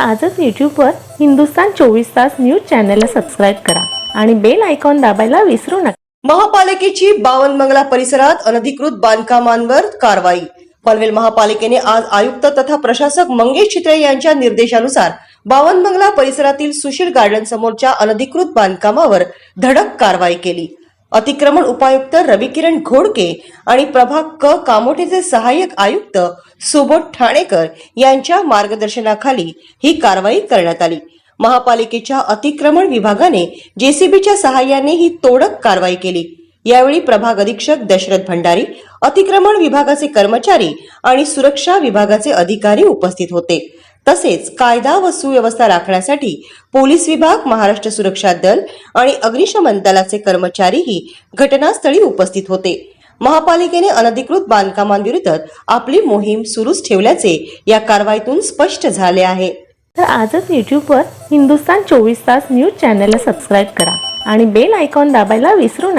आजच यूट्यूबवर हिंदुस्तान चोवीस तास न्यूज चॅनलला सबस्क्राईब करा आणि बेल आयकॉन दाबायला विसरू नका. महापालिकेची बावनमंगला परिसरात अनधिकृत बांधकामांवर कारवाई. पनवेल महापालिकेने आज आयुक्त तथा प्रशासक मंगेश चित्रे यांच्या निर्देशानुसार बावनमंगला परिसरातील सुशील गार्डन समोरच्या अनधिकृत बांधकामावर धडक कारवाई केली. अतिक्रमण उपायुक्त रविकिरण घोडके आणि प्रभाग क कामोठेचे सहाय्यक आयुक्त सुबोध ठाणेकर यांच्या मार्गदर्शनाखाली ही कारवाई करण्यात आली. महापालिकेच्या अतिक्रमण विभागाने जेसीबीच्या सहाय्याने ही तोडक कारवाई केली. यावेळी प्रभाग अधीक्षक दशरथ भंडारी अतिक्रमण विभागाचे कर्मचारी आणि सुरक्षा विभागाचे अधिकारी उपस्थित होते. तसेच कायदा व सुव्यवस्था राखण्यासाठी पोलीस विभाग महाराष्ट्र सुरक्षा दल आणि अग्निशमन दलाचे कर्मचारीही घटनास्थळी उपस्थित होते. महापालिकेने अनधिकृत बांधकामांविरुद्ध आपली मोहीम सुरूच ठेवल्याचे या कारवाईतून स्पष्ट झाले आहे. तर आजच यूट्यूबवर हिंदुस्तान चोवीस तास न्यूज चॅनलला सबस्क्राईब करा आणि बेल आयकॉन दाबायला विसरू नका.